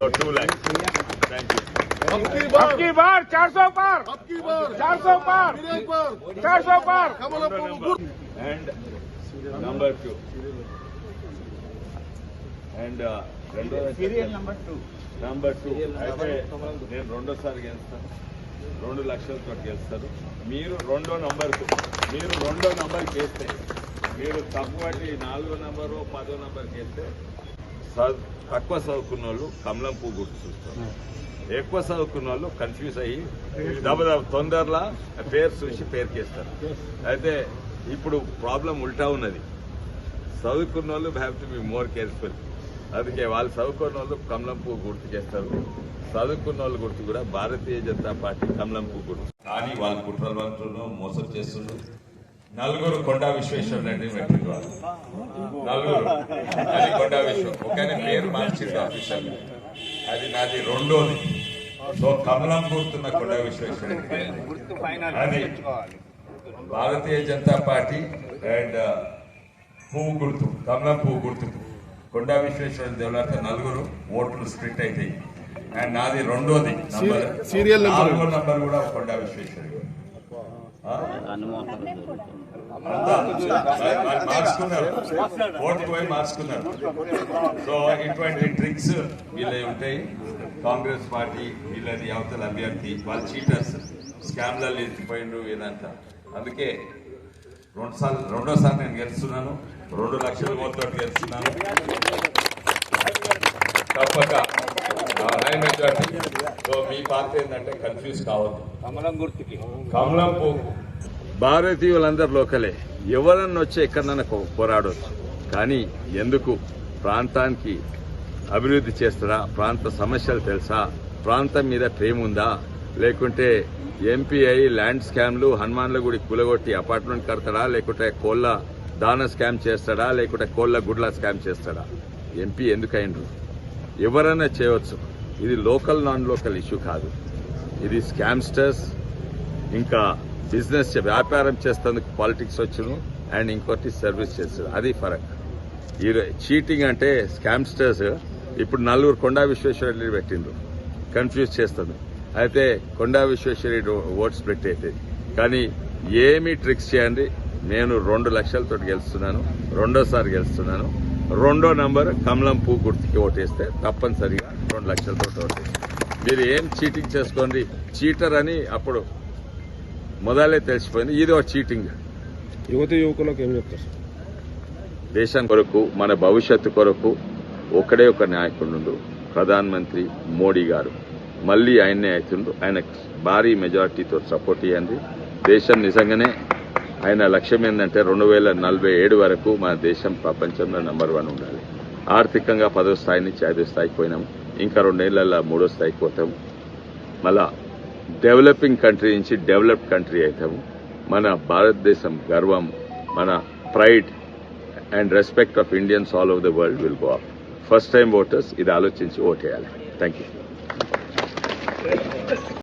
Two lakhs thank you अब की बार अब की बार 400 पार अब की बार 400 पार फिर एक बार 400 पार कमलपुर गुट అండ్ నంబర్ టూ అండ్ రెండో serial number two number two అయితే నేను రెండోసారి గెలుస్తాను రెండు లక్షలతో గెలుస్తాను మీరు రెండో నంబర్కు మీరు రెండో నంబర్కి వేస్తే మీరు తక్కువటి నాలుగో నంబరు పదో నంబర్కి వేస్తే చదువు తక్కువ చదువుకున్న వాళ్ళు కమలం పువ్వు గుర్తు చూస్తారు ఎక్కువ చదువుకున్న వాళ్ళు కన్ఫ్యూజ్ అయ్యి దబదబ తొందరలా పేరు చూసి పేరుకేస్తారు. అయితే ఇప్పుడు ప్రాబ్లం ఉల్టా ఉన్నది. చదువుకున్న వాళ్ళు have to be more careful అందుకే వాళ్ళు చదువుకున్న వాళ్ళు కమలం పువ్వు గుర్తు చేస్తారు. చదువుకున్న వాళ్ళు గుర్తు కూడా భారతీయ జనతా పార్టీ కమలం పువ్వు గుర్తు. కానీ వాళ్ళు కుట్రలు వంతులు మోసం చేస్తుండ్రు నలుగురు కొండా విశ్వేశ్వర రెడ్డి పెట్టిండ్రు వాళ్ళు నలుగురు. అది కొండా విశ్వం. ఒక పేరు మార్చిండు ఆఫీసర్ అది నాది రెండోది. సో కమలం గుర్తున్న కొండా విశ్వేశ్వర రెడ్డి అది భారతీయ జనతా పార్టీ అండ్ పువ్వు గుర్తు కమలం పువ్వు గుర్తు. కొండా విశ్వేశ్వర దేవులతో నలుగురు ఓట్లు స్ప్లిట్ అవుతాయి అండ్ నాది రెండోది నంబర్. Serial number. నాలుగో నంబర్ కూడా కొండా విశ్వేశ్వర మార్చుకున్నారు ఓటుకు పోయి మార్చుకున్నారు సో ఇటువంటి ట్రిక్స్ వీళ్ళవి ఉంటాయి కాంగ్రెస్ పార్టీ వీళ్ళది అవతల అభ్యర్థి వాళ్ళు చీటర్స్ స్కామ్లలో ఎత్తిపోయిండ్రు ఇదంతా అందుకే రెండు సార్లు రెండోసారి నేను గెలుస్తున్నాను రెండు లక్షల ఓట్లతో గెలుస్తున్నాను తప్పక మీ పార్టీ ఏంటంటే కన్ఫ్యూజ్ కావద్దు. కమలం గుర్తుకి. కమలం పువ్వు భారతీయులందరూ లోకలే. ఎవరన్నా వచ్చి ఎక్కడన్నా పోరాడొచ్చు. కానీ ఎందుకు? ప్రాంతానికి అభివృద్ధి చేస్తారా? ప్రాంత సమస్యలు తెలుసా? ప్రాంతం మీద ప్రేమ ఉందా లేకుంటే ఎంపీ అయి ల్యాండ్ స్కామ్లు హనుమాన్ల గుడి కూలగొట్టి అపార్ట్మెంట్ కడతాడా? లేకుంటే కోళ్ళ దాన స్కామ్ చేస్తాడా? లేకుంటే కోళ్ళ గుడ్ల స్కామ్ చేస్తాడా? ఎంపీ ఎందుకు అయిండ్రు ఎవరైనా చేయవచ్చు ఇది లోకల్ నాన్ లోకల్ ఇష్యూ కాదు. ఇది స్కామ్స్టర్స్ ఇంకా బిజినెస్ చే- వ్యాపారం చేస్తేందుకు పాలిటిక్స్ వచ్చును అండ్ ఇంకోటి సర్వీస్ చేస్తుంది అది ఫరక్. ఈ చీటింగ్ అంటే స్కామ్స్టర్స్ ఇప్పుడు నలుగురు కొండా విశ్వేశ్వరరెడ్డి పెట్టిండ్రు. కన్ఫ్యూజ్ చేస్తుంది అయితే కొండా విశ్వేశ్వరరెడ్డి ఓట్స్ పెట్టేది. కానీ ఏమి ట్రిక్స్ చేయండి. నేను రెండు లక్షలతో గెలుస్తున్నాను. రెండోసారి గెలుస్తున్నాను. రెండో నంబర్ కమలం పువ్వు గుర్తుకి ఓటేస్తే తప్పనిసరిగా రెండు లక్షలతో ఓటేస్తే మీరు ఏం చీటింగ్ చేసుకోండి? చీటర్ అని అప్పుడు మొదలే తెలిసిపోయింది. ఇది ఒక చీటింగ్. యువతి యువకులకు ఏం చెప్తారు? దేశం కొరకు మన భవిష్యత్తు కొరకు ఒకడే ఒక నాయకుడు ప్రధాన మంత్రి మోడీ గారు. మళ్ళీ ఆయన్నే అవుతుండ్రు ఆయన భారీ మెజార్టీతో సపోర్ట్ ఇవ్వండి దేశం నిజంగానే ఆయన లక్ష్యం ఏంటంటే రెండు వేల నలభై ఏడు వరకు మన దేశం ప్రపంచంలో నెంబర్ వన్ ఉండాలి. ఆర్థికంగా పదో స్థాయి నుంచి ఐదో స్థాయికి పోయినాము ఇంకా రెండేళ్ళలో మూడో స్థాయికి పోతాము మళ్ళా డెవలపింగ్ కంట్రీ నుంచి డెవలప్డ్ కంట్రీ అవుతాము. మన భారతదేశం గర్వం మన pride and respect of Indians all over the world will go up first time voters ఇది ఆలోచించి ఓటేయాలి. Thank you